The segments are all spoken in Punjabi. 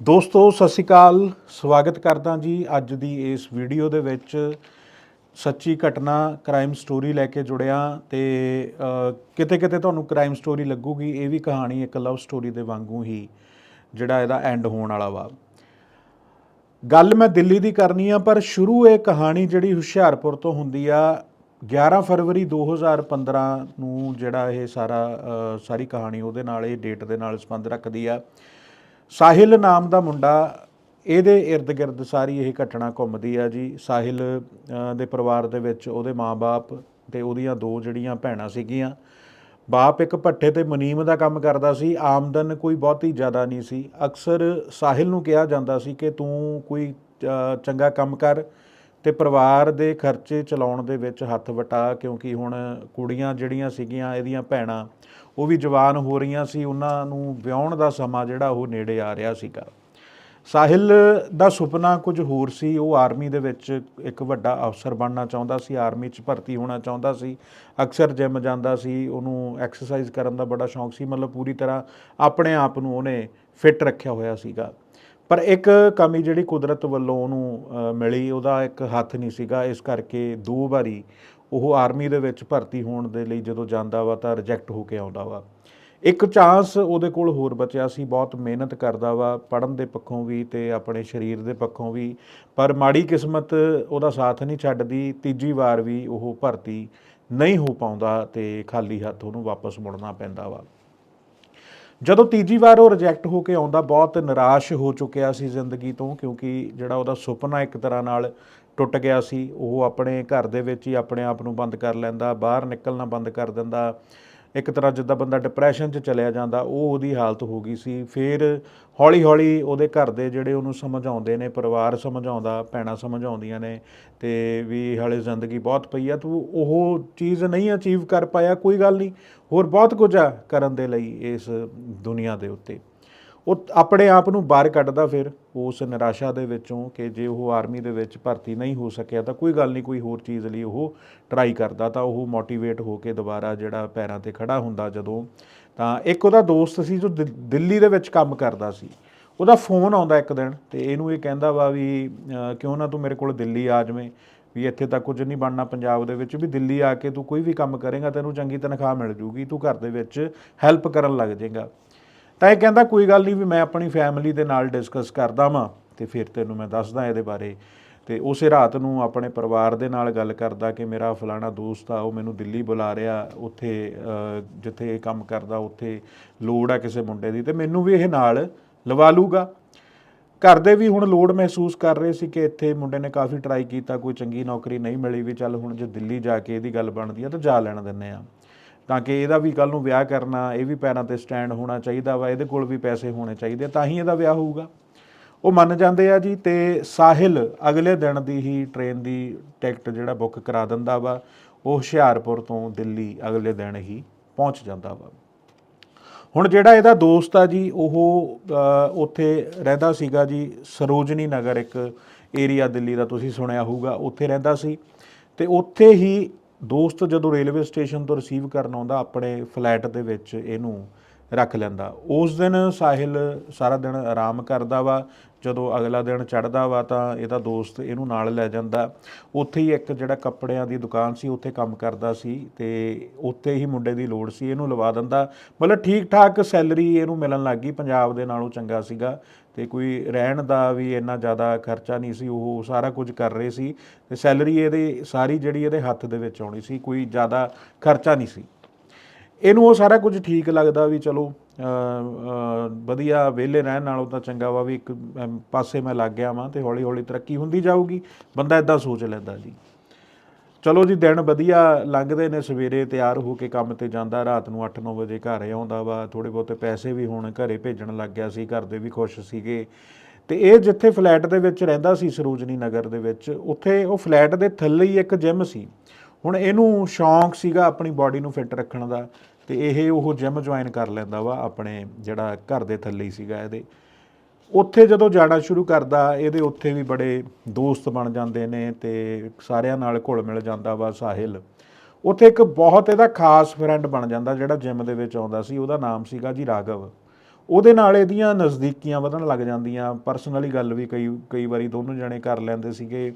ਦੋਸਤੋ, ਸਤਿ ਸ਼੍ਰੀ ਅਕਾਲ। ਸਵਾਗਤ ਕਰਦਾ ਜੀ ਅੱਜ ਦੀ ਇਸ ਵੀਡੀਓ ਦੇ ਵਿੱਚ। ਸੱਚੀ ਘਟਨਾ ਕ੍ਰਾਈਮ ਸਟੋਰੀ ਲੈ ਕੇ ਜੁੜਿਆ ਤੇ ਕਿਤੇ ਕਿਤੇ ਤੁਹਾਨੂੰ ਕ੍ਰਾਈਮ ਸਟੋਰੀ ਲੱਗੂਗੀ, ਇਹ ਵੀ ਕਹਾਣੀ ਇੱਕ ਲਵ ਸਟੋਰੀ ਦੇ ਵਾਂਗੂ ਹੀ, ਜਿਹੜਾ ਇਹਦਾ ਐਂਡ ਹੋਣ ਵਾਲਾ ਵਾ। ਗੱਲ ਮੈਂ ਦਿੱਲੀ ਦੀ ਕਰਨੀ ਆ, ਪਰ ਸ਼ੁਰੂ ਇਹ ਕਹਾਣੀ ਜਿਹੜੀ ਹੁਸ਼ਿਆਰਪੁਰ ਤੋਂ ਹੁੰਦੀ ਆ 11 ਫਰਵਰੀ 2015 ਨੂੰ ਜਿਹੜਾ ਇਹ ਸਾਰਾ ਸਾਰੀ ਕਹਾਣੀ ਉਹਦੇ ਨਾਲ, ਇਹ ਡੇਟ ਦੇ ਨਾਲ ਸੰਬੰਧ ਰੱਖਦੀ ਆ। ਸਾਹਿਲ ਨਾਮ ਦਾ ਮੁੰਡਾ, ਇਹਦੇ ird ਗਿਰਦ ਸਾਰੀ ਇਹ ਘਟਨਾ ਘੁੰਮਦੀ ਆ ਜੀ। ਸਾਹਿਲ ਦੇ ਪਰਿਵਾਰ ਦੇ ਵਿੱਚ ਉਹਦੇ ਮਾਪੇ ਤੇ ਉਹਦੀਆਂ ਦੋ ਜਿਹੜੀਆਂ ਭੈਣਾਂ ਸੀਗੀਆਂ। ਬਾਪ ਇੱਕ ਭੱਠੇ ਤੇ ਮੁਨੀਮ ਦਾ ਕੰਮ ਕਰਦਾ ਸੀ, ਆਮਦਨ ਕੋਈ ਬਹੁਤੀ ਜ਼ਿਆਦਾ ਨਹੀਂ ਸੀ। ਅਕਸਰ ਸਾਹਿਲ ਨੂੰ ਕਿਹਾ ਜਾਂਦਾ ਸੀ ਕਿ ਤੂੰ ਕੋਈ ਚੰਗਾ ਕੰਮ ਕਰ ਤੇ ਪਰਿਵਾਰ ਦੇ ਖਰਚੇ ਚਲਾਉਣ ਦੇ ਵਿੱਚ ਹੱਥ ਵਟਾ, ਕਿਉਂਕਿ ਹੁਣ ਕੁੜੀਆਂ ਜਿਹੜੀਆਂ ਸੀਗੀਆਂ, ਇਹਦੀਆਂ ਭੈਣਾਂ, ਉਹ ਵੀ ਜਵਾਨ ਹੋ ਰਹੀਆਂ ਸੀ, ਉਹਨਾਂ ਨੂੰ ਵਿਆਹਣ ਦਾ ਸਮਾਂ ਜਿਹੜਾ ਉਹ ਨੇੜੇ ਆ ਰਿਹਾ ਸੀਗਾ। ਸਾਹਿਲ ਦਾ ਸੁਪਨਾ ਕੁਝ ਹੋਰ ਸੀ, ਉਹ ਆਰਮੀ ਦੇ ਵਿੱਚ ਇੱਕ ਵੱਡਾ ਅਫਸਰ ਬਣਨਾ ਚਾਹੁੰਦਾ ਸੀ, ਆਰਮੀ 'ਚ ਭਰਤੀ ਹੋਣਾ ਚਾਹੁੰਦਾ ਸੀ, ਅਕਸਰ ਜਿਮ ਜਾਂਦਾ ਸੀ, ਉਹਨੂੰ ਐਕਸਰਸਾਈਜ਼ ਕਰਨ ਦਾ ਬੜਾ ਸ਼ੌਂਕ ਸੀ, ਮਤਲਬ ਪੂਰੀ ਤਰ੍ਹਾਂ ਆਪਣੇ ਆਪ ਨੂੰ ਉਹਨੇ ਫਿੱਟ ਰੱਖਿਆ ਹੋਇਆ ਸੀਗਾ। ਪਰ ਇੱਕ ਕਮੀ ਜਿਹੜੀ ਕੁਦਰਤ ਵੱਲੋਂ ਉਹਨੂੰ ਮਿਲੀ, ਉਹਦਾ ਇੱਕ ਹੱਥ ਨਹੀਂ ਸੀਗਾ। ਇਸ ਕਰਕੇ ਦੋ ਵਾਰੀ ਉਹ ਆਰਮੀ ਦੇ ਵਿੱਚ ਭਰਤੀ ਹੋਣ ਦੇ ਲਈ ਜਦੋਂ ਜਾਂਦਾ ਵਾ ਤਾਂ ਰਿਜੈਕਟ ਹੋ ਕੇ ਆਉਂਦਾ ਵਾ। ਇੱਕ ਚਾਂਸ ਉਹਦੇ ਕੋਲ ਹੋਰ ਬਚਿਆ ਸੀ, ਬਹੁਤ ਮਿਹਨਤ ਕਰਦਾ ਵਾ ਪੜਨ ਦੇ ਪੱਖੋਂ ਵੀ ਤੇ ਆਪਣੇ ਸਰੀਰ ਦੇ ਪੱਖੋਂ ਵੀ। ਪਰ ਮਾੜੀ ਕਿਸਮਤ ਉਹਦਾ ਸਾਥ ਨਹੀਂ ਛੱਡਦੀ, ਤੀਜੀ ਵਾਰ ਵੀ ਉਹ ਭਰਤੀ ਨਹੀਂ ਹੋ ਪਾਉਂਦਾ ਤੇ ਖਾਲੀ ਹੱਥ ਉਹਨੂੰ ਵਾਪਸ ਮੁੜਨਾ ਪੈਂਦਾ ਵਾ। ਜਦੋਂ ਤੀਜੀ ਵਾਰ ਉਹ ਰਿਜੈਕਟ ਹੋ ਕੇ ਆਉਂਦਾ, ਬਹੁਤ ਨਿਰਾਸ਼ ਹੋ ਚੁੱਕਿਆ ਸੀ ਜ਼ਿੰਦਗੀ ਤੋਂ, ਕਿਉਂਕਿ ਜਿਹੜਾ ਉਹਦਾ ਸੁਪਨਾ ਇੱਕ ਤਰ੍ਹਾਂ ਨਾਲ ਟੁੱਟ ਗਿਆ ਸੀ, ਉਹ ਆਪਣੇ ਘਰ ਦੇ ਵਿੱਚ ਹੀ ਆਪਣੇ ਆਪ ਨੂੰ ਬੰਦ ਕਰ ਲੈਂਦਾ, ਬਾਹਰ ਨਿਕਲਣਾ ਬੰਦ ਕਰ ਦਿੰਦਾ। ਇੱਕ ਤਰ੍ਹਾਂ ਜਿੱਦਾਂ ਬੰਦਾ ਡਿਪਰੈਸ਼ਨ 'ਚ ਚਲਿਆ ਜਾਂਦਾ, ਉਹ ਉਹਦੀ ਹਾਲਤ ਹੋ ਗਈ ਸੀ। ਫਿਰ ਹੌਲੀ ਹੌਲੀ ਉਹਦੇ ਘਰ ਦੇ ਜਿਹੜੇ ਉਹਨੂੰ ਸਮਝਾਉਂਦੇ ਨੇ, ਪਰਿਵਾਰ ਸਮਝਾਉਂਦਾ, ਭੈਣਾਂ ਸਮਝਾਉਂਦੀਆਂ ਨੇ, ਤੇ ਵੀ ਹਾਲੇ ਜ਼ਿੰਦਗੀ ਬਹੁਤ ਪਈ ਆ, ਤੂੰ ਉਹ ਚੀਜ਼ ਨਹੀਂ ਅਚੀਵ ਕਰ ਪਾਇਆ, ਕੋਈ ਗੱਲ ਨਹੀਂ। ਹੋਰ ਬਹੁਤ ਕੁਝ ਆ ਕਰਨ ਦੇ ਲਈ ਇਸ ਦੁਨੀਆ ਦੇ ਉੱਤੇ। ਉਹ ਆਪਣੇ ਆਪ ਨੂੰ ਬਾਹਰ ਕੱਢਦਾ ਫਿਰ ਉਸ ਨਿਰਾਸ਼ਾ ਦੇ ਵਿੱਚੋਂ ਕਿ ਜੇ ਉਹ ਆਰਮੀ ਦੇ ਵਿੱਚ ਭਰਤੀ ਨਹੀਂ ਹੋ ਸਕਿਆ ਤਾਂ ਕੋਈ ਗੱਲ ਨਹੀਂ, ਕੋਈ ਹੋਰ ਚੀਜ਼ ਲਈ ਉਹ ਟਰਾਈ ਕਰਦਾ ਤਾਂ ਉਹ ਮੋਟੀਵੇਟ ਹੋ ਕੇ ਦੁਬਾਰਾ ਜਿਹੜਾ ਪੈਰਾਂ ਤੇ ਖੜਾ ਹੁੰਦਾ ਜਦੋਂ। ਤਾਂ ਇੱਕ ਉਹਦਾ ਦੋਸਤ ਸੀ ਜੋ ਦਿ- ਦਿੱਲੀ ਦੇ ਵਿੱਚ ਕੰਮ ਕਰਦਾ ਸੀ। ਉਹਦਾ ਫੋਨ ਆਉਂਦਾ ਇੱਕ ਦਿਨ ਤੇ ਇਹਨੂੰ ਇਹ ਕਹਿੰਦਾ ਵਾ ਵੀ ਕਿਉਂ ਨਾ ਤੂੰ ਮੇਰੇ ਕੋਲ ਦਿੱਲੀ ਆ ਜਾਵੇਂ, ਵੀ ਇੱਥੇ ਤਾਂ ਕੁਝ ਨਹੀਂ ਬਣਨਾ ਪੰਜਾਬ ਦੇ ਵਿੱਚ, ਵੀ ਦਿੱਲੀ ਆ ਕੇ ਤੂੰ ਕੋਈ ਵੀ ਕੰਮ ਕਰੇਗਾ ਤੈਨੂੰ ਚੰਗੀ ਤਨਖਾਹ ਮਿਲ ਜੂਗੀ, ਤੂੰ ਘਰ ਦੇ ਵਿੱਚ ਹੈਲਪ ਕਰਨ ਲੱਗ ਜਾਏਗਾ ਤਾਂ ਇਹ ਕਹਿੰਦਾ, ਕੋਈ ਗੱਲ ਨਹੀਂ ਵੀ ਮੈਂ ਆਪਣੀ ਫੈਮਿਲੀ ਦੇ ਨਾਲ ਡਿਸਕਸ ਕਰਦਾ ਵਾਂ ਤੇ ਫਿਰ ਤੈਨੂੰ ਮੈਂ ਦੱਸਦਾ ਇਹਦੇ ਬਾਰੇ। ਤੇ ਉਸੇ ਰਾਤ ਨੂੰ ਆਪਣੇ ਪਰਿਵਾਰ ਦੇ ਨਾਲ ਗੱਲ ਕਰਦਾ ਕਿ ਮੇਰਾ ਫਲਾਣਾ ਦੋਸਤ ਆ, ਉਹ ਮੈਨੂੰ ਦਿੱਲੀ ਬੁਲਾ ਰਿਹਾ, ਉੱਥੇ ਜਿੱਥੇ ਇਹ ਕੰਮ ਕਰਦਾ, ਉੱਥੇ ਲੋੜ ਆ ਕਿਸੇ ਮੁੰਡੇ ਦੀ ਤੇ ਮੈਨੂੰ ਵੀ ਇਹ ਨਾਲ ਲਵਾ ਲੂਗਾ ਘਰ ਦੇ ਵੀ ਹੁਣ ਲੋੜ ਮਹਿਸੂਸ ਕਰ ਰਹੇ ਸੀ ਕਿ ਇੱਥੇ ਮੁੰਡੇ ਨੇ ਕਾਫੀ ਟਰਾਈ ਕੀਤਾ, ਕੋਈ ਚੰਗੀ ਨੌਕਰੀ ਨਹੀਂ ਮਿਲੀ ਵੀ ਚੱਲ ਹੁਣ ਜੇ ਦਿੱਲੀ ਜਾ ਕੇ ਇਹਦੀ ਗੱਲ ਬਣਦੀ ਆ ਤਾਂ ਜਾ ਲੈਣ ਦਿੰਨੇ ਆ। ਤਾਂ ਕਿ ਇਹਦਾ ਵੀ ਕੱਲ ਨੂੰ ਵਿਆਹ ਕਰਨਾ ਇਹ ਵੀ ਪੈਰਾਂ ਤੇ ਸਟੈਂਡ ਹੋਣਾ ਚਾਹੀਦਾ ਵਾ ਇਹਦੇ ਕੋਲ ਵੀ ਪੈਸੇ ਹੋਣੇ ਚਾਹੀਦੇ ਆ, ਤਾਂ ਹੀ ਇਹਦਾ ਵਿਆਹ ਹੋਊਗਾ। ਉਹ ਮੰਨ ਜਾਂਦੇ ਆ ਜੀ ਤੇ ਸਾਹਿਲ ਅਗਲੇ ਦਿਨ ਦੀ ਹੀ ਟ੍ਰੇਨ ਦੀ ਟਿਕਟ ਜਿਹੜਾ ਬੁੱਕ ਕਰਾ ਦਿੰਦਾ ਵਾ ਉਹ ਹੁਸ਼ਿਆਰਪੁਰ ਤੋਂ ਦਿੱਲੀ ਅਗਲੇ ਦਿਨ ਹੀ ਪਹੁੰਚ ਜਾਂਦਾ ਵਾ। ਹੁਣ ਜਿਹੜਾ ਇਹਦਾ ਦੋਸਤ ਆ ਜੀ ਉਹ ਉੱਥੇ ਰਹਿੰਦਾ ਸੀਗਾ ਜੀ ਸਰੋਜਨੀ ਨਗਰ ਇੱਕ ਏਰੀਆ ਦਿੱਲੀ ਦਾ ਤੁਸੀਂ ਸੁਣਿਆ ਹੋਊਗਾ ਉੱਥੇ ਰਹਿੰਦਾ ਸੀ। ਤੇ ਉੱਥੇ ਹੀ ਦੋਸਤ ਜਦੋਂ ਰੇਲਵੇ ਸਟੇਸ਼ਨ ਤੋਂ ਰਿਸੀਵ ਕਰਨ ਆਉਂਦਾ, ਆਪਣੇ ਫਲੈਟ ਦੇ ਵਿੱਚ ਇਹਨੂੰ ਰੱਖ ਲੈਂਦਾ। ਉਸ ਦਿਨ ਸਾਹਿਲ ਸਾਰਾ ਦਿਨ ਆਰਾਮ ਕਰਦਾ ਵਾ। ਜਦੋਂ ਅਗਲਾ ਦਿਨ ਚੜ੍ਹਦਾ ਵਾ ਤਾਂ ਇਹਦਾ ਦੋਸਤ ਇਹਨੂੰ ਨਾਲ ਲੈ ਜਾਂਦਾ। ਉੱਥੇ ਹੀ ਇੱਕ ਜਿਹੜਾ ਕੱਪੜਿਆਂ ਦੀ ਦੁਕਾਨ ਸੀ, ਉੱਥੇ ਕੰਮ ਕਰਦਾ ਸੀ ਤੇ ਉੱਥੇ ਹੀ ਮੁੰਡੇ ਦੀ ਲੋੜ ਸੀ, ਇਹਨੂੰ ਲਵਾ ਦਿੰਦਾ। ਮਤਲਬ ਠੀਕ ਠਾਕ ਸੈਲਰੀ ਇਹਨੂੰ ਮਿਲਣ ਲੱਗ ਗਈ, ਪੰਜਾਬ ਦੇ ਨਾਲੋਂ ਚੰਗਾ ਸੀਗਾ। ਤੇ ਕੋਈ ਰਹਿਣ ਦਾ ਵੀ ਇੰਨਾ ਜ਼ਿਆਦਾ ਖਰਚਾ ਨਹੀਂ ਸੀ, ਉਹ ਸਾਰਾ ਕੁਝ ਕਰ ਰਹੇ ਸੀ ਤੇ ਸੈਲਰੀ ਇਹਦੇ, ਸਾਰੀ ਜਿਹੜੀ ਇਹਦੇ ਹੱਥ ਦੇ ਵਿੱਚ ਆਉਣੀ ਸੀ, ਕੋਈ ਜ਼ਿਆਦਾ ਖਰਚਾ ਨਹੀਂ ਸੀ। ਇਹਨੂੰ ਉਹ ਸਾਰਾ ਕੁਝ ਠੀਕ ਲੱਗਦਾ ਵੀ ਚਲੋ ਵਧੀਆ ਵਿਹਲੇ ਰਹਿਣ ਨਾਲੋਂ ਤਾਂ ਚੰਗਾ ਵਾ ਵੀ ਇੱਕ ਪਾਸੇ ਮੈਂ ਲੱਗ ਗਿਆ ਵਾਂ ਤੇ ਹੌਲੀ ਹੌਲੀ ਤਰੱਕੀ ਹੁੰਦੀ ਜਾਊਗੀ, ਬੰਦਾ ਇਦਾਂ ਸੋਚ ਲੈਂਦਾ ਜੀ। ਚਲੋ ਜੀ, ਦਿਨ ਵਧੀਆ ਲੰਘਦੇ ਨੇ ਸਵੇਰੇ, ਤਿਆਰ ਹੋ ਕੇ ਕੰਮ ਤੇ ਜਾਂਦਾ, ਰਾਤ ਨੂੰ 8-9 ਵਜੇ ਘਰ ਆਉਂਦਾ ਵਾ ਥੋੜੇ ਬਹੁਤੇ ਪੈਸੇ ਵੀ ਹੁਣ ਘਰੇ ਭੇਜਣ ਲੱਗ ਗਿਆ ਸੀ, ਘਰ ਦੇ ਵੀ ਖੁਸ਼ ਸੀਗੇ। ਤੇ ਇਹ ਜਿੱਥੇ ਫਲੈਟ ਦੇ ਵਿੱਚ ਰਹਿੰਦਾ ਸੀ, ਸਰੋਜਨੀ ਨਗਰ ਦੇ ਵਿੱਚ, ਉੱਥੇ ਉਹ ਫਲੈਟ ਦੇ ਥੱਲੇ ਹੀ ਇੱਕ ਜਿਮ ਸੀ। ਹੁਣ ਇਹਨੂੰ ਸ਼ੌਂਕ ਸੀਗਾ ਆਪਣੀ ਬਾਡੀ ਨੂੰ ਫਿੱਟ ਰੱਖਣ ਦਾ, ਤੇ ਇਹ ਉਹ ਜਿਮ ਜੁਆਇਨ ਕਰ ਲੈਂਦਾ ਵਾ, ਆਪਣੇ ਜਿਹੜਾ ਘਰ ਦੇ ਥੱਲੇ ਹੀ ਸੀਗਾ ਇਹਦੇ। ਉੱਥੇ ਜਦੋਂ ਜਾਣਾ ਸ਼ੁਰੂ ਕਰਦਾ, ਇਹਦੇ ਉੱਥੇ ਵੀ ਬੜੇ ਦੋਸਤ ਬਣ ਜਾਂਦੇ ਨੇ ਤੇ ਸਾਰਿਆਂ ਨਾਲ ਘੁਲ ਮਿਲ ਜਾਂਦਾ ਵਾ ਸਾਹਿਲ। ਉੱਥੇ ਇੱਕ ਬਹੁਤ ਇਹਦਾ ਖਾਸ ਫਰੈਂਡ ਬਣ ਜਾਂਦਾ ਜਿਹੜਾ ਜਿਮ ਦੇ ਵਿੱਚ ਆਉਂਦਾ ਸੀ, ਉਹਦਾ ਨਾਮ ਸੀਗਾ ਜੀ ਰਾਘਵ। ਉਹਦੇ ਨਾਲ ਇਹਦੀਆਂ ਨਜ਼ਦੀਕੀਆਂ ਵਧਣ ਲੱਗ ਜਾਂਦੀਆਂ। ਪਰਸਨਲੀ ਗੱਲ ਵੀ ਕਈ ਕਈ ਵਾਰੀ ਦੋਨੋਂ ਜਣੇ ਕਰ ਲੈਂਦੇ ਸੀਗੇ।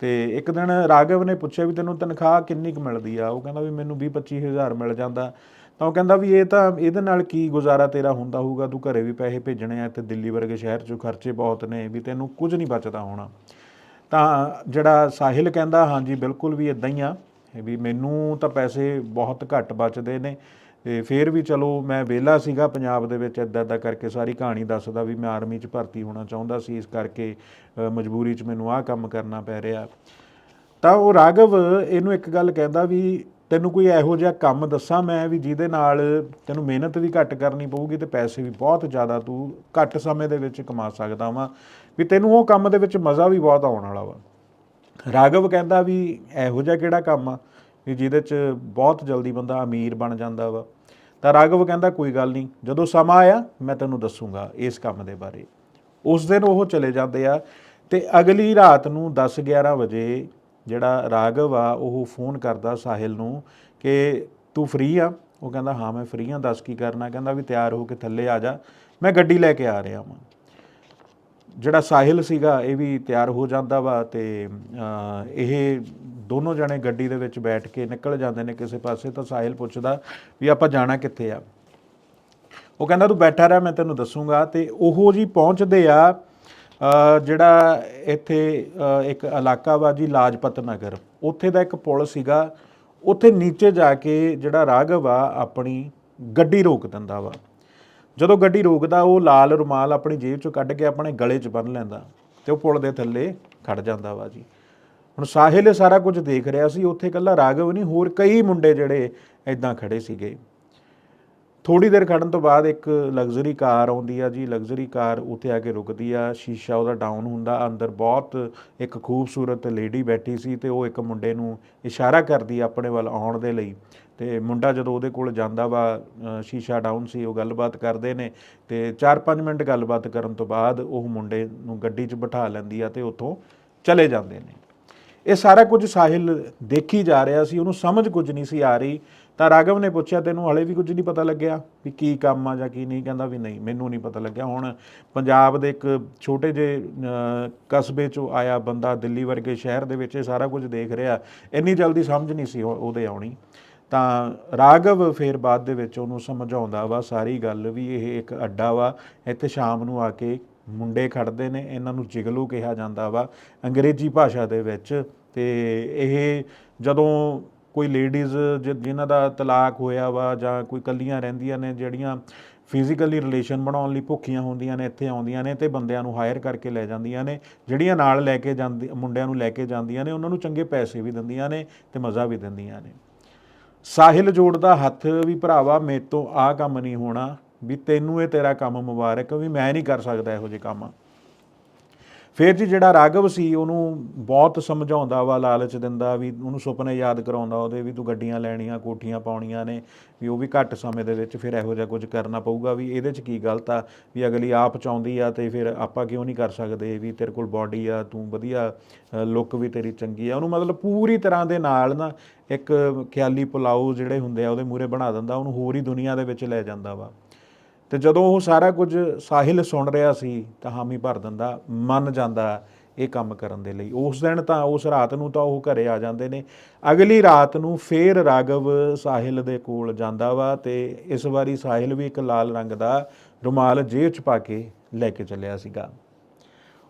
ਤੇ ਇੱਕ ਦਿਨ ਰਾਘਵ ਨੇ ਪੁੱਛਿਆ ਵੀ ਤੈਨੂੰ ਤਨਖਾਹ ਕਿੰਨੀ ਕੁ ਮਿਲਦੀ ਆ? ਉਹ ਕਹਿੰਦਾ ਵੀ ਮੈਨੂੰ 20 25000 ਮਿਲ ਜਾਂਦਾ। ਤਾਂ ਉਹ ਕਹਿੰਦਾ ਵੀ ਇਹ ਤਾਂ ਇਹਦੇ ਨਾਲ ਕੀ ਗੁਜ਼ਾਰਾ ਤੇਰਾ ਹੁੰਦਾ ਹੋਊਗਾ, ਤੂੰ ਘਰੇ ਵੀ ਪੈਸੇ ਭੇਜਣੇ ਆ ਤੇ ਦਿੱਲੀ ਵਰਗੇ ਸ਼ਹਿਰ 'ਚ ਖਰਚੇ ਬਹੁਤ ਨੇ, ਵੀ ਤੈਨੂੰ ਕੁਝ ਨਹੀਂ ਬਚਦਾ ਹੋਣਾ। ਤਾਂ ਜਿਹੜਾ ਸਾਹਿਲ ਕਹਿੰਦਾ, ਹਾਂਜੀ, ਬਿਲਕੁਲ ਵੀ ਇਦਾਂ ਹੀ ਆ, ਵੀ ਮੈਨੂੰ ਤਾਂ ਪੈਸੇ ਬਹੁਤ ਘੱਟ ਬਚਦੇ ਨੇ, ਤੇ ਫਿਰ ਵੀ ਚਲੋ ਮੈਂ ਵਿਹਲਾ ਸੀਗਾ ਪੰਜਾਬ ਦੇ ਵਿੱਚ ਇਦਾਂ ਇਦਾਂ ਕਰਕੇ ਸਾਰੀ ਕਹਾਣੀ ਦੱਸਦਾ ਵੀ ਮੈਂ ਆਰਮੀ 'ਚ ਭਰਤੀ ਹੋਣਾ ਚਾਹੁੰਦਾ ਸੀ, ਇਸ ਕਰਕੇ ਮਜਬੂਰੀ 'ਚ ਮੈਨੂੰ ਆਹ ਕੰਮ ਕਰਨਾ ਪੈ ਰਿਹਾ। ਤਾਂ ਉਹ ਰਾਘਵ ਇਹਨੂੰ ਇੱਕ ਗੱਲ ਕਹਿੰਦਾ ਵੀ ਤੈਨੂੰ ਕੋਈ ਇਹੋ ਜਿਹਾ ਕੰਮ ਦੱਸਾਂ ਮੈਂ ਵੀ ਜਿਹਦੇ ਨਾਲ ਤੈਨੂੰ ਮਿਹਨਤ ਵੀ ਘੱਟ ਕਰਨੀ ਪਊਗੀ ਤੇ ਪੈਸੇ ਵੀ ਬਹੁਤ ਜ਼ਿਆਦਾ ਤੂੰ ਘੱਟ ਸਮੇਂ ਦੇ ਵਿੱਚ ਕਮਾ ਸਕਦਾ ਵਾਂ। ਵੀ ਤੈਨੂੰ ਉਹ ਕੰਮ ਦੇ ਵਿੱਚ ਮਜ਼ਾ ਵੀ ਬਹੁਤ ਆਉਣ ਵਾਲਾ ਵਾ। ਰਾਘਵ ਕਹਿੰਦਾ ਵੀ ਇਹੋ ਜਿਹਾ ਕਿਹੜਾ ਕੰਮ ਆ ਵੀ ਜਿਹਦੇ 'ਚ ਬਹੁਤ ਜਲਦੀ ਬੰਦਾ ਅਮੀਰ ਬਣ ਜਾਂਦਾ ਵਾ। ਤਾਂ ਰਾਘਵ ਕਹਿੰਦਾ ਕੋਈ ਗੱਲ ਨਹੀਂ, ਜਦੋਂ ਸਮਾਂ ਆਇਆ ਮੈਂ ਤੈਨੂੰ ਦੱਸੂਗਾ ਇਸ ਕੰਮ ਦੇ ਬਾਰੇ। ਉਸ ਦਿਨ ਉਹ ਚਲੇ ਜਾਂਦੇ ਆ ਤੇ ਅਗਲੀ ਰਾਤ ਨੂੰ 10 11 ਵਜੇ ਜਿਹੜਾ ਰਾਘਵ ਆ, ਉਹ ਫੋਨ ਕਰਦਾ ਸਾਹਿਲ ਨੂੰ ਕਿ ਤੂੰ ਫ੍ਰੀ ਆ? ਉਹ ਕਹਿੰਦਾ, ਹਾਂ, ਮੈਂ ਫ੍ਰੀ ਆ ਦੱਸ ਕੀ ਕਰਨਾ? ਕਹਿੰਦਾ ਵੀ ਤਿਆਰ ਹੋ ਕੇ ਥੱਲੇ ਆ ਜਾ, ਮੈਂ ਗੱਡੀ ਲੈ ਕੇ ਆ ਰਿਹਾ ਹਾਂ ਜਿਹੜਾ ਸਾਹਿਲ ਸੀਗਾ, ਇਹ ਵੀ ਤਿਆਰ ਹੋ ਜਾਂਦਾ ਵਾ ਤੇ ਇਹ ਦੋਨੋਂ ਜਣੇ ਗੱਡੀ ਦੇ ਵਿੱਚ ਬੈਠ ਕੇ ਨਿਕਲ ਜਾਂਦੇ ਨੇ ਕਿਸੇ ਪਾਸੇ ਤਾਂ ਸਾਹਿਲ ਪੁੱਛਦਾ ਵੀ ਆਪਾਂ ਜਾਣਾ ਕਿੱਥੇ ਆ? ਉਹ ਕਹਿੰਦਾ, ਤੂੰ ਬੈਠਾ ਰਹਿ, ਮੈਂ ਤੈਨੂੰ ਦੱਸੂਗਾ। ਤੇ ਉਹ ਜੀ ਪਹੁੰਚਦੇ ਆ ਜਿਹੜਾ ਇੱਥੇ ਇੱਕ ਇਲਾਕਾ ਵਾ ਜੀ ਲਾਜਪਤ ਨਗਰ, ਉੱਥੇ ਦਾ ਇੱਕ ਪੁਲ ਸੀਗਾ। ਉੱਥੇ ਨੀਚੇ ਜਾ ਕੇ ਜਿਹੜਾ ਰਾਘਵ ਆ, ਆਪਣੀ ਗੱਡੀ ਰੋਕ ਦਿੰਦਾ ਵਾ। ਜਦੋਂ ਗੱਡੀ ਰੋਕਦਾ, ਉਹ ਲਾਲ ਰੁਮਾਲ ਆਪਣੀ ਜੇਬ ਚੋਂ ਕੱਢ ਕੇ ਆਪਣੇ ਗਲੇ 'ਚ ਬੰਨ ਲੈਂਦਾ ਤੇ ਉਹ ਪੁਲ ਦੇ ਥੱਲੇ ਖੜ ਜਾਂਦਾ ਵਾ ਜੀ। ਹੁਣ ਸਾਹਿਲ ਇਹ ਸਾਰਾ ਕੁਝ ਦੇਖ ਰਿਹਾ ਸੀ, ਉੱਥੇ ਇਕੱਲਾ ਰਾਘਵ ਨਹੀਂ, ਹੋਰ ਕਈ ਮੁੰਡੇ ਜਿਹੜੇ ਐਦਾਂ ਖੜੇ ਸੀਗੇ। ਥੋੜੀ ਦੇਰ ਖੜਨ ਤੋਂ ਬਾਅਦ ਇੱਕ ਲਗਜ਼ਰੀ ਕਾਰ ਆਉਂਦੀ ਆ ਜੀ ਲਗਜ਼ਰੀ ਕਾਰ ਉੱਥੇ ਆ ਕੇ ਰੁਕਦੀ ਆ, ਸ਼ੀਸ਼ਾ ਉਹਦਾ ਡਾਊਨ ਹੁੰਦਾ, ਅੰਦਰ ਬਹੁਤ ਇੱਕ ਖੂਬਸੂਰਤ ਲੇਡੀ ਬੈਠੀ ਸੀ ਤੇ ਉਹ ਇੱਕ ਮੁੰਡੇ ਨੂੰ ਇਸ਼ਾਰਾ ਕਰਦੀ ਆ ਆਪਣੇ ਵੱਲ ਆਉਣ ਦੇ ਲਈ। ਤੇ ਮੁੰਡਾ ਜਦੋਂ ਉਹਦੇ ਕੋਲ ਜਾਂਦਾ ਵਾ ਸ਼ੀਸ਼ਾ ਡਾਊਨ ਸੀ, ਉਹ ਗੱਲਬਾਤ ਕਰਦੇ ਨੇ ਤੇ 4-5 ਮਿੰਟ ਗੱਲਬਾਤ ਕਰਨ ਤੋਂ ਬਾਅਦ ਉਹ ਮੁੰਡੇ ਨੂੰ ਗੱਡੀ 'ਚ ਬਿਠਾ ਲੈਂਦੀ ਆ ਤੇ ਉੱਥੋਂ ਚਲੇ ਜਾਂਦੇ ਨੇ। ਇਹ ਸਾਰਾ ਕੁਝ ਸਾਹਿਲ ਦੇਖੀ ਜਾ ਰਿਹਾ ਸੀ, ਉਹਨੂੰ ਸਮਝ ਕੁਝ ਨਹੀਂ ਸੀ ਆ ਰਹੀ ਤਾਂ ਰਾਘਵ ਨੇ ਪੁੱਛਿਆ, ਤੈਨੂੰ ਹਲੇ ਵੀ ਕੁਝ ਨਹੀਂ ਪਤਾ ਲੱਗਿਆ ਵੀ ਕੀ ਕੰਮ ਆ ਜਾਂ ਕੀ ਨਹੀਂ? ਕਹਿੰਦਾ ਵੀ ਨਹੀਂ, ਮੈਨੂੰ ਨਹੀਂ ਪਤਾ ਲੱਗਿਆ। ਹੁਣ ਪੰਜਾਬ ਦੇ ਇੱਕ ਛੋਟੇ ਜਿਹੇ ਕਸਬੇ ਚੋਂ ਆਇਆ ਬੰਦਾ ਦਿੱਲੀ ਵਰਗੇ ਸ਼ਹਿਰ ਦੇ ਵਿੱਚ ਇਹ ਸਾਰਾ ਕੁਝ ਦੇਖ ਰਿਹਾ, ਇੰਨੀ ਜਲਦੀ ਸਮਝ ਨਹੀਂ ਸੀ ਉਹ- ਉਹਦੇ ਆਉਣੀ। ਤਾਂ ਰਾਘਵ ਫੇਰ ਬਾਅਦ ਦੇ ਵਿੱਚ ਉਹਨੂੰ ਸਮਝਾਉਂਦਾ ਵਾ ਸਾਰੀ ਗੱਲ ਵੀ ਇਹ ਇੱਕ ਅੱਡਾ ਵਾ, ਇੱਥੇ ਸ਼ਾਮ ਨੂੰ ਆ ਕੇ ਮੁੰਡੇ ਖੜਦੇ ਨੇ, ਇਹਨਾਂ ਨੂੰ ਜਿਗਲੂ ਕਿਹਾ ਜਾਂਦਾ ਵਾ ਅੰਗਰੇਜ਼ੀ ਭਾਸ਼ਾ ਦੇ ਵਿੱਚ ਤੇ ਇਹ ਜਦੋਂ ਕੋਈ ਲੇਡੀਜ਼ ਜਿਨ੍ਹਾਂ ਦਾ ਤਲਾਕ ਹੋਇਆ ਵਾ ਜਾਂ ਕੋਈ ਕੱਲੀਆਂ ਰਹਿੰਦੀਆਂ ਨੇ, ਜਿਹੜੀਆਂ ਫਿਜ਼ੀਕਲੀ ਰਿਲੇਸ਼ਨ ਬਣਾਉਣ ਲਈ ਭੁੱਖੀਆਂ ਹੁੰਦੀਆਂ ਨੇ, ਇੱਥੇ ਆਉਂਦੀਆਂ ਨੇ ਤੇ ਬੰਦਿਆਂ ਨੂੰ ਹਾਇਰ ਕਰਕੇ ਲੈ ਜਾਂਦੀਆਂ ਨੇ, ਜਿਹੜੀਆਂ ਨਾਲ ਲੈ ਕੇ ਜਾਂਦੀ, ਮੁੰਡਿਆਂ ਨੂੰ ਲੈ ਕੇ ਜਾਂਦੀਆਂ ਨੇ, ਉਹਨਾਂ ਨੂੰ ਚੰਗੇ ਪੈਸੇ ਵੀ ਦਿੰਦੀਆਂ ਨੇ ਤੇ ਮਜ਼ਾ ਵੀ ਦਿੰਦੀਆਂ ਨੇ। ਸਾਹਿਲ ਜੋੜਦਾ ਹੱਥ ਵੀ ਭਰਾਵਾ, ਮੇਰੇ ਤੋਂ ਆਹ ਕੰਮ ਨਹੀਂ ਹੋਣਾ, ਵੀ ਤੈਨੂੰ ਇਹ ਤੇਰਾ ਕੰਮ ਮੁਬਾਰਕ, ਵੀ ਮੈਂ ਨਹੀਂ ਕਰ ਸਕਦਾ ਇਹੋ ਜਿਹੇ ਕੰਮ। ਫਿਰ ਜੀ ਜਿਹੜਾ ਰਾਘਵ ਸੀ, ਉਹਨੂੰ ਬਹੁਤ ਸਮਝਾਉਂਦਾ ਵਾ, ਲਾਲਚ ਦਿੰਦਾ ਵੀ ਉਹਨੂੰ ਸੁਪਨੇ ਯਾਦ ਕਰਾਉਂਦਾ ਉਹਦੇ ਵੀ ਤੂੰ ਗੱਡੀਆਂ ਲੈਣੀਆਂ, ਕੋਠੀਆਂ ਪਾਉਣੀਆਂ ਨੇ, ਵੀ ਉਹ ਵੀ ਘੱਟ ਸਮੇਂ ਦੇ ਵਿੱਚ ਫਿਰ ਇਹੋ ਜਿਹਾ ਕੁਝ ਕਰਨਾ ਪਊਗਾ ਵੀ ਇਹਦੇ 'ਚ ਕੀ ਗਲਤ ਆ, ਵੀ ਅਗਲੀ ਆਪ ਚਾਹੁੰਦੀ ਆ ਤੇ ਫਿਰ ਆਪਾਂ ਕਿਉਂ ਨਹੀਂ ਕਰ ਸਕਦੇ ਵੀ ਤੇਰੇ ਕੋਲ ਬਾਡੀ ਆ, ਤੂੰ ਵਧੀਆ ਲੁੱਕ ਵੀ ਤੇਰੀ ਚੰਗੀ ਆ। ਉਹਨੂੰ ਮਤਲਬ ਪੂਰੀ ਤਰ੍ਹਾਂ ਦੇ ਨਾਲ ਨਾ ਇੱਕ ਖਿਆਲੀ ਪੁਲਾਉ ਜਿਹੜੇ ਹੁੰਦੇ ਆ, ਉਹਦੇ ਮੂਰੇ ਬਣਾ ਦਿੰਦਾ, ਉਹਨੂੰ ਹੋਰ ਹੀ ਦੁਨੀਆ ਦੇ ਵਿੱਚ ਲੈ ਜਾਂਦਾ ਵਾ। ਤੇ ਜਦੋਂ ਉਹ ਸਾਰਾ ਕੁਝ ਸਾਹਿਲ ਸੁਣ ਰਿਹਾ ਸੀ, ਤਾਂ ਹਾਮੀ ਭਰ ਦਿੰਦਾ, ਮੰਨ ਜਾਂਦਾ ਇਹ ਕੰਮ ਕਰਨ ਦੇ ਲਈ। ਉਸ ਦਿਨ ਤਾਂ, ਉਸ ਰਾਤ ਨੂੰ ਤਾਂ ਉਹ ਘਰੇ ਆ ਜਾਂਦੇ ਨੇ। ਅਗਲੀ ਰਾਤ ਨੂੰ ਫੇਰ ਰਾਗਵ ਸਾਹਿਲ ਦੇ ਕੋਲ ਜਾਂਦਾ ਵਾ ਤੇ ਇਸ ਵਾਰੀ ਸਾਹਿਲ ਵੀ ਇੱਕ ਲਾਲ ਰੰਗ ਦਾ ਰੁਮਾਲ ਜੇਬ 'ਚ ਪਾ ਕੇ ਲੈ ਕੇ ਚੱਲਿਆ ਸੀਗਾ।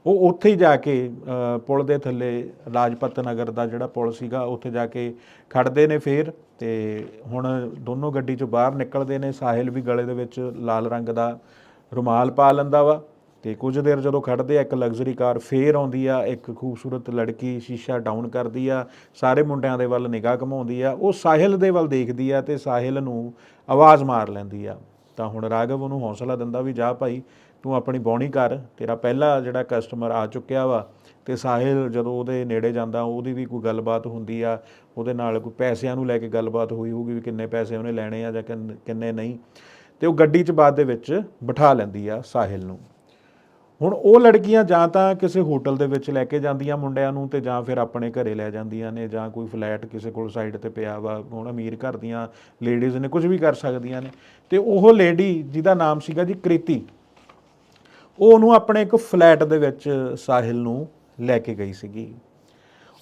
ਉਹ ਉੱਥੇ ਹੀ ਜਾ ਕੇ ਪੁਲ ਦੇ ਥੱਲੇ ਲਾਜਪਤ ਨਗਰ ਦਾ ਜਿਹੜਾ ਪੁਲ ਸੀਗਾ, ਉੱਥੇ ਜਾ ਕੇ ਖੜਦੇ ਨੇ ਫੇਰ ਤੇ ਹੁਣ ਦੋਨੋਂ ਗੱਡੀ ਚੋਂ ਬਾਹਰ ਨਿਕਲਦੇ ਨੇ। ਸਾਹਿਲ ਵੀ ਗਲੇ ਦੇ ਵਿੱਚ ਲਾਲ ਰੰਗ ਦਾ ਰੁਮਾਲ ਪਾ ਲੈਂਦਾ ਵਾ ਤੇ ਕੁਝ ਦੇਰ ਜਦੋਂ ਖੜਦੇ ਆ, ਇੱਕ ਲਗਜ਼ਰੀ ਕਾਰ ਫੇਰ ਆਉਂਦੀ ਆ, ਇੱਕ ਖੂਬਸੂਰਤ ਲੜਕੀ ਸ਼ੀਸ਼ਾ ਡਾਊਨ ਕਰਦੀ ਆ, ਸਾਰੇ ਮੁੰਡਿਆਂ ਦੇ ਵੱਲ ਨਿਗਾਹ ਘਮਾਉਂਦੀ ਆ, ਉਹ ਸਾਹਿਲ ਦੇ ਵੱਲ ਦੇਖਦੀ ਆ ਤੇ ਸਾਹਿਲ ਨੂੰ ਆਵਾਜ਼ ਮਾਰ ਲੈਂਦੀ ਆ। ਤਾਂ ਹੁਣ ਰਾਘਵ ਉਹਨੂੰ ਹੌਸਲਾ ਦਿੰਦਾ ਵੀ ਜਾ ਭਾਈ, ਤੂੰ ਆਪਣੀ ਬੌਣੀ ਕਰ, ਤੇਰਾ ਪਹਿਲਾ ਜਿਹੜਾ ਕਸਟਮਰ ਆ ਚੁੱਕਿਆ ਵਾ ਤੇ ਸਾਹਿਲ ਜਦੋਂ ਉਹਦੇ ਨੇੜੇ ਜਾਂਦਾ, ਉਹਦੀ ਵੀ ਕੋਈ ਗੱਲਬਾਤ ਹੁੰਦੀ ਆ, ਉਹਦੇ ਨਾਲ ਕੋਈ ਪੈਸਿਆਂ ਨੂੰ ਲੈ ਕੇ ਗੱਲਬਾਤ ਹੋਈ ਹੋਊਗੀ ਵੀ ਕਿੰਨੇ ਪੈਸੇ ਉਹਨੇ ਲੈਣੇ ਆ ਜਾਂ ਕਿੰਨ- ਕਿੰਨੇ ਨਹੀਂ ਤੇ ਉਹ ਗੱਡੀ 'ਚ ਬਾਅਦ ਦੇ ਵਿੱਚ ਬਿਠਾ ਲੈਂਦੀ ਆ ਸਾਹਿਲ ਨੂੰ। ਹੁਣ ਉਹ ਲੜਕੀਆਂ ਜਾਂ ਤਾਂ ਕਿਸੇ ਹੋਟਲ ਦੇ ਵਿੱਚ ਲੈ ਕੇ ਜਾਂਦੀਆਂ ਮੁੰਡਿਆਂ ਨੂੰ ਤੇ ਜਾਂ ਫਿਰ ਆਪਣੇ ਘਰੇ ਲੈ ਜਾਂਦੀਆਂ ਨੇ ਜਾਂ ਕੋਈ ਫਲੈਟ ਕਿਸੇ ਕੋਲ ਸਾਈਡ ਤੇ ਪਿਆ ਵਾ, ਹੁਣ ਅਮੀਰ ਘਰ ਦੀਆਂ ਲੇਡੀਜ਼ ਨੇ ਕੁਝ ਵੀ ਕਰ ਸਕਦੀਆਂ ਨੇ। ਤੇ ਉਹ ਲੇਡੀ ਜਿਹਦਾ ਨਾਮ ਸੀਗਾ ਜੀ ਕ੍ਰਿਤੀ, ਉਹ ਉਹਨੂੰ ਆਪਣੇ ਇੱਕ ਫਲੈਟ ਦੇ ਵਿੱਚ ਸਾਹਿਲ ਨੂੰ ਲੈ ਕੇ ਗਈ ਸੀਗੀ।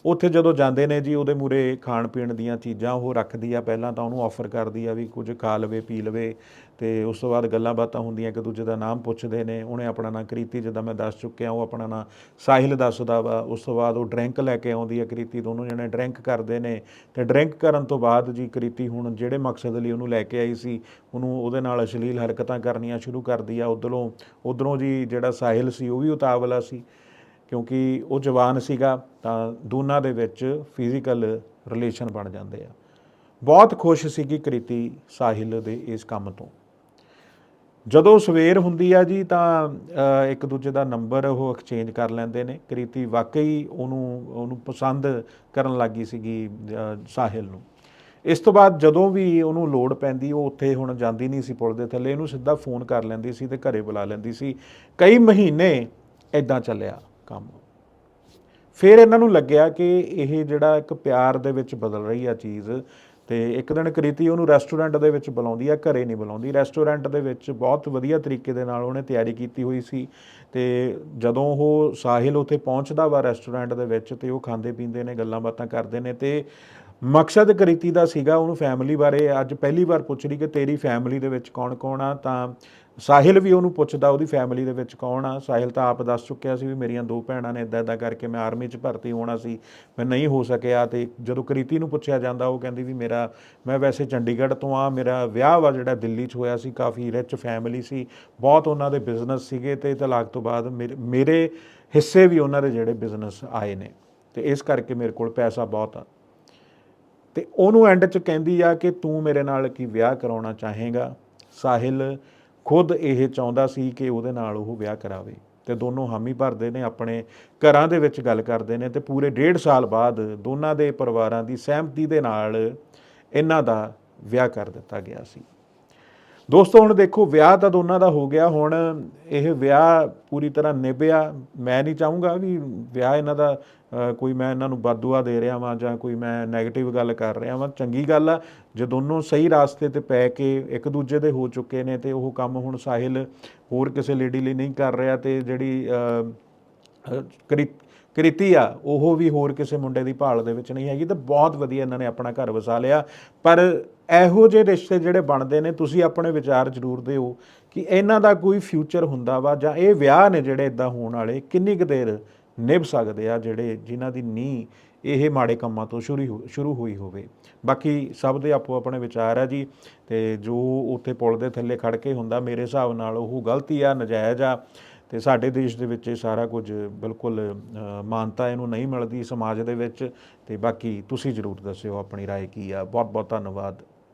ਉੱਥੇ ਜਦੋਂ ਜਾਂਦੇ ਨੇ ਜੀ, ਉਹਦੇ ਮੂਰੇ ਖਾਣ ਪੀਣ ਦੀਆਂ ਚੀਜ਼ਾਂ ਉਹ ਰੱਖਦੀ ਆ। ਪਹਿਲਾਂ ਤਾਂ ਉਹਨੂੰ ਆਫਰ ਕਰਦੀ ਆ ਵੀ ਕੁਝ ਖਾ ਲਵੇ, ਪੀ ਲਵੇ ਤੇ ਉਸ ਤੋਂ ਬਾਅਦ ਗੱਲਾਂ ਬਾਤਾਂ ਹੁੰਦੀਆਂ, ਇੱਕ ਦੂਜੇ ਦਾ ਨਾਮ ਪੁੱਛਦੇ ਨੇ, ਉਹਨੇ ਆਪਣਾ ਨਾਂ ਕ੍ਰੀਤੀ, ਜਿੱਦਾਂ ਮੈਂ ਦੱਸ ਚੁੱਕਿਆ, ਉਹ ਆਪਣਾ ਨਾਂ ਸਾਹਿਲ ਦੱਸਦਾ ਵਾ। ਉਸ ਤੋਂ ਬਾਅਦ ਉਹ ਡਰਿੰਕ ਲੈ ਕੇ ਆਉਂਦੀ ਆ ਕ੍ਰੀਤੀ, ਦੋਨੋਂ ਜਣੇ ਡਰਿੰਕ ਕਰਦੇ ਨੇ ਤੇ ਡਰਿੰਕ ਕਰਨ ਤੋਂ ਬਾਅਦ ਜੀ ਕ੍ਰੀਤੀ ਹੁਣ ਜਿਹੜੇ ਮਕਸਦ ਲਈ ਉਹਨੂੰ ਲੈ ਕੇ ਆਈ ਸੀ, ਉਹਨੂੰ ਉਹਦੇ ਨਾਲ ਅਸ਼ਲੀਲ ਹਰਕਤਾਂ ਕਰਨੀਆਂ ਸ਼ੁਰੂ ਕਰਦੀ ਆ। ਉਧਰੋਂ ਉਧਰੋਂ ਜੀ ਜਿਹੜਾ ਸਾਹਿਲ ਸੀ, ਉਹ ਵੀ ਉਤਾਵਲਾ ਸੀ। ਕਿਉਂਕਿ ਉਹ ਜਵਾਨ ਸੀਗਾ ਤਾਂ ਦੋਨਾਂ ਦੇ ਵਿੱਚ ਫਿਜ਼ੀਕਲ ਰਿਲੇਸ਼ਨ ਬਣ ਜਾਂਦੇ ਆ। ਬਹੁਤ ਖੁਸ਼ ਸੀਗੀ ਕ੍ਰਿਤੀ ਸਾਹਿਲ ਦੇ ਇਸ ਕੰਮ ਤੋਂ। ਜਦੋਂ ਸਵੇਰ ਹੁੰਦੀ ਆ ਜੀ ਤਾਂ ਇੱਕ ਦੂਜੇ ਦਾ ਨੰਬਰ ਉਹ ਐਕਸਚੇਂਜ ਕਰ ਲੈਂਦੇ ਨੇ। ਕ੍ਰਿਤੀ ਵਾਕਈ ਉਹਨੂੰ ਉਹਨੂੰ ਪਸੰਦ ਕਰਨ ਲੱਗੀ ਸੀਗੀ ਸਾਹਿਲ ਨੂੰ। ਇਸ ਤੋਂ ਬਾਅਦ ਜਦੋਂ ਵੀ ਉਹਨੂੰ ਲੋੜ ਪੈਂਦੀ, ਉਹ ਉੱਥੇ ਹੁਣ ਜਾਂਦੀ ਨਹੀਂ ਸੀ ਪੁਲ ਦੇ ਥੱਲੇ। ਇਹਨੂੰ ਸਿੱਧਾ ਫੋਨ ਕਰ ਲੈਂਦੀ ਸੀ ਤੇ ਘਰੇ ਬੁਲਾ ਲੈਂਦੀ ਸੀ। ਕਈ ਮਹੀਨੇ ਇਦਾਂ ਚੱਲਿਆ। ਕੰਮ। ਫਿਰ ਇਹਨਾਂ ਨੂੰ ਲੱਗਿਆ ਕਿ ਇਹ ਜਿਹੜਾ ਇੱਕ ਪਿਆਰ ਦੇ ਵਿੱਚ ਬਦਲ ਰਹੀ ਆ ਚੀਜ਼ ਤੇ ਇੱਕ ਦਿਨ ਕ੍ਰਿਤੀ ਉਹਨੂੰ ਰੈਸਟੋਰੈਂਟ ਦੇ ਵਿੱਚ ਬੁਲਾਉਂਦੀ ਆ, ਘਰੇ ਨਹੀਂ ਬੁਲਾਉਂਦੀ। ਰੈਸਟੋਰੈਂਟ ਦੇ ਵਿੱਚ ਬਹੁਤ ਵਧੀਆ ਤਰੀਕੇ ਦੇ ਨਾਲ ਉਹਨੇ ਤਿਆਰੀ ਕੀਤੀ ਹੋਈ ਸੀ ਤੇ ਜਦੋਂ ਉਹ ਸਾਹਿਲ ਉੱਥੇ ਪਹੁੰਚਦਾ ਵਾ ਰੈਸਟੋਰੈਂਟ ਦੇ ਵਿੱਚ ਤੇ ਉਹ ਖਾਂਦੇ ਪੀਂਦੇ ਨੇ, ਗੱਲਾਂ ਬਾਤਾਂ ਕਰਦੇ ਨੇ ਤੇ ਮਕਸਦ ਕ੍ਰਿਤੀ ਦਾ ਸੀਗਾ ਉਹਨੂੰ ਫੈਮਿਲੀ ਬਾਰੇ ਅੱਜ ਪਹਿਲੀ ਵਾਰ ਪੁੱਛ ਰਹੀ ਕਿ ਤੇਰੀ ਫੈਮਿਲੀ ਦੇ ਵਿੱਚ ਕੌਣ-ਕੌਣ ਆ, ਤਾਂ ਸਾਹਿਲ ਵੀ ਉਹਨੂੰ ਪੁੱਛਦਾ, ਉਹਦੀ ਫੈਮਿਲੀ ਦੇ ਵਿੱਚ ਕੌਣ ਆ? ਸਾਹਿਲ ਤਾਂ ਆਪ ਦੱਸ ਚੁੱਕਿਆ ਸੀ ਵੀ ਮੇਰੀਆਂ ਦੋ ਭੈਣਾਂ ਨੇ ਇਦਾਂ ਇਦਾਂ ਕਰਕੇ ਮੈਂ ਆਰਮੀ 'ਚ ਭਰਤੀ ਹੋਣਾ ਸੀ, ਮੈਂ ਨਹੀਂ ਹੋ ਸਕਿਆ ਤੇ ਜਦੋਂ ਕ੍ਰਿਤੀ ਨੂੰ ਪੁੱਛਿਆ ਜਾਂਦਾ, ਉਹ ਕਹਿੰਦੀ ਵੀ ਮੇਰਾ, ਮੈਂ ਵੈਸੇ ਚੰਡੀਗੜ੍ਹ ਤੋਂ ਆ, ਮੇਰਾ ਵਿਆਹ ਵਾ ਜਿਹੜਾ ਦਿੱਲੀ 'ਚ ਹੋਇਆ ਸੀ, ਕਾਫੀ ਰਿਚ ਫੈਮਿਲੀ ਸੀ, ਬਹੁਤ ਉਹਨਾਂ ਦੇ ਬਿਜ਼ਨਸ ਸੀਗੇ ਤੇ ਤਲਾਕ ਤੋਂ ਬਾਅਦ ਮੇਰੇ- ਮੇਰੇ ਹਿੱਸੇ ਵੀ ਉਹਨਾਂ ਦੇ ਜਿਹੜੇ ਬਿਜ਼ਨਸ ਆਏ ਨੇ ਤੇ ਇਸ ਕਰਕੇ ਮੇਰੇ ਕੋਲ ਪੈਸਾ ਬਹੁਤ ਆ। ਤੇ ਉਹਨੂੰ ਐਂਡ 'ਚ ਕਹਿੰਦੀ ਆ ਕਿ ਤੂੰ ਮੇਰੇ ਨਾਲ ਕੀ ਵਿਆਹ ਕਰਾਉਣਾ ਚਾਹੇਗਾ? ਸਾਹਿਲ ਖੁਦ ਇਹ ਚਾਹੁੰਦਾ ਸੀ ਕਿ ਉਹਦੇ ਨਾਲ ਉਹ ਵਿਆਹ ਕਰਾਵੇ ਤੇ ਦੋਨੋਂ ਹਾਮੀ ਭਰਦੇ ਨੇ, ਆਪਣੇ ਘਰਾਂ ਦੇ ਵਿੱਚ ਗੱਲ ਕਰਦੇ ਨੇ ਤੇ ਪੂਰੇ ਡੇਢ ਸਾਲ ਬਾਅਦ ਦੋਨਾਂ ਦੇ ਪਰਿਵਾਰਾਂ ਦੀ ਸਹਿਮਤੀ ਦੇ ਨਾਲ ਇਹਨਾਂ ਦਾ ਵਿਆਹ ਕਰ ਦਿੱਤਾ ਗਿਆ ਸੀ। ਦੋਸਤੋ ਹੁਣ ਦੇਖੋ ਵਿਆਹ ਤਾਂ ਦੋਨਾਂ ਦਾ ਹੋ ਗਿਆ। ਹੁਣ ਇਹ ਵਿਆਹ ਪੂਰੀ ਤਰ੍ਹਾਂ ਨਿਭਿਆ। ਮੈਂ ਨਹੀਂ ਚਾਹੂੰਗਾ ਵੀ ਵਿਆਹ ਇਹਨਾਂ ਦਾ ਕੋਈ ਮੈਂ ਇਹਨਾਂ ਨੂੰ ਬਦਦੁਆ ਦੇ ਰਿਹਾ ਵਾਂ ਜਾਂ ਕੋਈ ਮੈਂ 네ਗੇਟਿਵ ਗੱਲ ਕਰ ਰਿਹਾ ਵਾਂ। ਚੰਗੀ ਗੱਲ ਆ ਜੇ ਦੋਨੋਂ ਸਹੀ ਰਾਸਤੇ ਤੇ ਪੈ ਕੇ ਇੱਕ ਦੂਜੇ ਦੇ ਹੋ ਚੁੱਕੇ ਨੇ ਤੇ ਉਹ ਕੰਮ ਹੁਣ ਸਾਹਿਲ ਹੋਰ ਕਿਸੇ ਲੇਡੀ ਲਈ ਨਹੀਂ ਕਰ ਰਿਹਾ ਤੇ ਜਿਹੜੀ ਅ, ਕ੍ਰਿਤੀ ਆ, ਉਹ ਵੀ ਹੋਰ ਕਿਸੇ ਮੁੰਡੇ ਦੀ ਭਾਲ ਦੇ ਵਿੱਚ ਨਹੀਂ ਹੈਗੀ ਤਾਂ ਬਹੁਤ ਵਧੀਆ ਇਹਨਾਂ ਨੇ ਆਪਣਾ ਘਰ ਵਸਾ ਲਿਆ। ਪਰ ਇਹੋ ਜਿਹੇ ਰਿਸ਼ਤੇ ਜਿਹੜੇ ਬਣਦੇ ਨੇ, ਤੁਸੀਂ ਆਪਣੇ ਵਿਚਾਰ ਜ਼ਰੂਰ ਦਿਓ ਕਿ ਇਹਨਾਂ ਦਾ ਕੋਈ ਫਿਊਚਰ ਹੁੰਦਾ ਵਾ ਜਾਂ ਇਹ ਵਿਆਹ ਨੇ ਜਿਹੜੇ ਇਦਾਂ ਹੋਣ ਵਾਲੇ, ਕਿੰਨੀ ਕੁ ਦੇਰ ਨਿਭ ਸਕਦੇ ਆ ਜਿਹੜੇ ਜਿਨ੍ਹਾਂ ਦੀ ਨੀ ਇਹ ਮਾੜੇ ਕੰਮਾਂ ਤੋਂ ਸ਼ੁਰੂ ਹੋ- ਸ਼ੁਰੂ ਹੋਈ ਹੋਵੇ। ਬਾਕੀ ਸਭ ਦੇ ਆਪੋ ਆਪਣੇ ਵਿਚਾਰ ਆ ਜੀ ਤੇ ਜੋ ਉੱਥੇ ਪੁਲ ਦੇ ਥੱਲੇ ਖੜ ਕੇ ਹੁੰਦਾ, ਮੇਰੇ ਹਿਸਾਬ ਨਾਲ ਉਹ ਗਲਤੀ ਆ, ਨਜਾਇਜ਼ ਆ। ਤੇ ਸਾਡੇ ਦੇਸ਼ ਦੇ ਵਿੱਚ ਇਹ ਸਾਰਾ ਕੁਝ ਬਿਲਕੁਲ ਅ, ਮਾਨਤਾ ਇਹਨੂੰ ਨਹੀਂ ਮਿਲਦੀ ਸਮਾਜ ਦੇ ਵਿੱਚ ਤੇ ਬਾਕੀ ਤੁਸੀਂ ਜਰੂਰ ਦੱਸਿਓ ਆਪਣੀ رائے ਕੀ ਆ ਬਹੁਤ ਬਹੁਤ ਧੰਨਵਾਦ